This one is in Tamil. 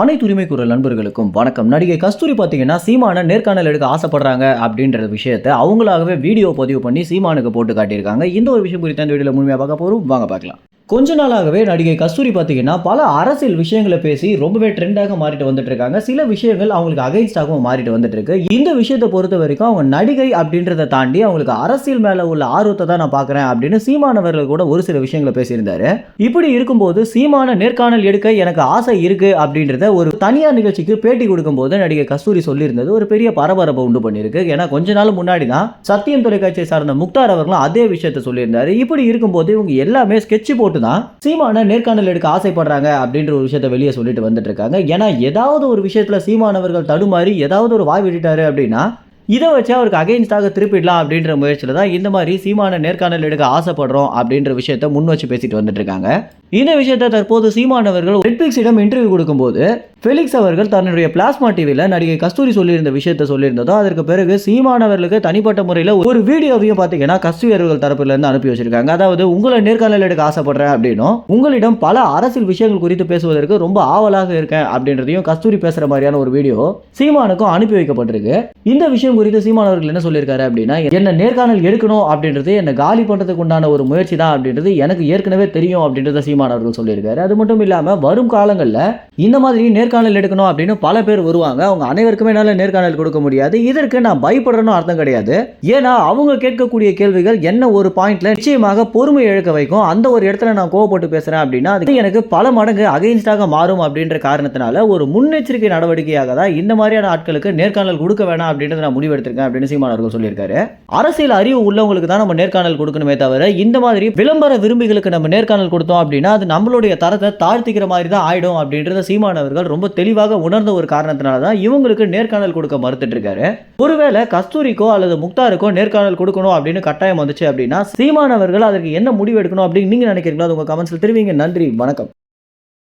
அனைத்து உரிமை குரல் நண்பர்களுக்கும் வணக்கம். நடிகை கஸ்தூரி பார்த்தீங்கன்னா சீமான நேர்காணல் எடுக்க ஆசைப்படுறாங்க அப்படின்ற விஷயத்தை அவங்களாகவே வீடியோ பதிவு பண்ணி சீமானுக்கு போட்டு காட்டியிருக்காங்க. இந்த ஒரு விஷயம் குறித்து அந்த வீடியோவில் முழுமையாக பார்க்க போகிறோம் வாங்க பார்க்கலாம். கொஞ்ச நாளாகவே நடிகை கஸ்தூரி பார்த்தீங்கன்னா பல அரசியல் விஷயங்களை பேசி ரொம்பவே ட்ரெண்டாக மாறிட்டு வந்துட்டு இருக்காங்க. சில விஷயங்கள் அவங்களுக்கு அகைன்ஸ்டாகவும் மாறிட்டு வந்துட்டு இருக்கு. இந்த விஷயத்தை பொறுத்த வரைக்கும் அவங்க நடிகை அப்படின்றத தாண்டி அவங்களுக்கு அரசியல் மேல உள்ள ஆர்வத்தை தான் நான் பார்க்குறேன் அப்படின்னு சீமானவர்கள் கூட ஒரு சில விஷயங்களை பேசியிருந்தாரு. இப்படி இருக்கும்போது சீமான நேர்காணல் எடுக்க எனக்கு ஆசை இருக்கு அப்படின்றத ஒரு தனியார் நிகழ்ச்சிக்கு பேட்டி கொடுக்கும்போது நடிகை கஸ்தூரி சொல்லியிருந்தது. ஒரு பெரிய பரபரப்பை உண்டு பண்ணியிருக்கு. ஏன்னா கொஞ்ச நாள் முன்னாடி தான் சத்தியம் தொலைக்காட்சியை சார்ந்த முக்தார் அவர்களும் அதே விஷயத்தை சொல்லியிருந்தாரு. இப்படி இருக்கும்போது இவங்க எல்லாமே ஸ்கெட்ச் போட்டு தான் சீமான நேர்காணல் எடுக்க ஆசைப்படுறாங்க அப்படின்ற ஒரு விஷயத்த வெளியே சொல்லிட்டு வந்துட்டு இருக்காங்க ஏன்னா ஏதாவது ஒரு விஷயத்துல சீமானவர்கள் தடுமாறி ஏதாவது ஒரு வாய் விட்டுட்டாரு அப்படின்னா இதை வச்சு அவருக்கு அகைன்ஸ்டாக திருப்பிடலாம் அப்படின்ற முயற்சியில் தான் இந்த மாதிரி சீமான நேர்காணல் எடுக்க ஆசைப்படுறோம் அப்படின்ற விஷயத்த முன் வச்சு பேசிட்டு வந்துட்டு இருக்காங்க இந்த விஷயத்தை தற்போது சீமான் அவர்கள் நெட்ஃபிளிக்ஸிடம் இன்டர்வியூ கொடுக்கும்போது ஃபெலிக்ஸ் அவர்கள் தன்னுடைய பிளாஸ்மா டிவியில் நடிகை கஸ்தூரி சொல்லியிருந்த விஷயத்தை சொல்லியிருந்ததோ அதற்கு பிறகு சீமான் அவர்களுக்கு தனிப்பட்ட முறையில் ஒரு வீடியோவையும் பார்த்தீங்கன்னா கஸ்தூரி அவர்கள் தரப்பிலிருந்து அனுப்பி வச்சிருக்காங்க. அதாவது உங்களை நேர்காணல் எடுக்க ஆசைப்படுறேன் அப்படின்னும் உங்களிடம் பல அரசியல் விஷயங்கள் குறித்து பேசுவதற்கு ரொம்ப ஆவலாக இருக்கேன் அப்படின்றதையும் கஸ்தூரி பேசுகிற மாதிரியான ஒரு வீடியோ சீமானுக்கும் அனுப்பி வைக்கப்பட்டிருக்கு. இந்த விஷயம் குறித்து சீமான் அவர்கள் என்ன சொல்லியிருக்காரு அப்படின்னா என்ன நேர்காணல் எடுக்கணும் அப்படின்றது என்ன காலி பண்ணுறதுக்கு உண்டான ஒரு முயற்சி தான் அப்படின்றது எனக்கு ஏற்கனவே தெரியும் அப்படின்றத சீமான் அவர்கள் சொல்லியிருக்காரு. அது மட்டும் இல்லாம வரும் காலங்களில் இந்த மாதிரி நேர்காணல் எடுக்கணும் அப்படின்னு பல பேர் வருவாங்க. அவங்க அனைவருக்குமே என்னால் நேர்காணல் கொடுக்க முடியாது. இதற்கு நான் பயப்படுறேன்னு அர்த்தம் கிடையாது. ஏன்னா அவங்க கேட்கக்கூடிய கேள்விகள் என்ன ஒரு பாயிண்ட்ல நிச்சயமாக பொறுமை இழக்க வைக்கும். அந்த ஒரு இடத்துல நான் கோவப்பட்டு பேசுறேன் அப்படின்னா அது எனக்கு பல மடங்கு அகைன்ஸ்டாக மாறும் அப்படின்ற காரணத்தினால ஒரு முன்னெச்சரிக்கை நடவடிக்கையாக தான் இந்த மாதிரியான ஆட்களுக்கு நேர்காணல் கொடுக்க வேணாம் அப்படின்றத நான் முடிவெடுத்திருக்கேன் அப்படின்னு சீமான் அவர்கள் சொல்லியிருக்காரு. அரசியல் அறிவு உள்ளவங்களுக்கு தான் நம்ம நேர்காணல் கொடுக்கணுமே தவிர இந்த மாதிரி விளம்பர விரும்பிகளுக்கு நம்ம நேர்காணல் கொடுத்தோம் அப்படின்னா அது நம்மளுடைய தரத்தை தாழ்த்திக்கிற மாதிரி தான் ஆயிடும் அப்படின்றத சீமானவர்கள் ரொம்ப தெளிவாக உணர்ந்த ஒரு காரணத்தினால தான் இவங்களுக்கு நேர்காணல் கொடுக்க மறுத்துட்டு இருக்காரு ஒருவேளை கஸ்தூரிக்கோ அல்லது முக்தாருக்கோ நேர்காணல் கொடுக்கணும் அப்படின்னு கட்டாயம் வந்துச்சு அப்படின்னா சீமானவர்கள் அதற்கு என்ன முடிவு எடுக்கணும் அப்படின்னு நீங்க நினைக்கிறீங்களோ அது உங்க கமெண்ட்ஸ்ல தெரிவிங்க. நன்றி வணக்கம்.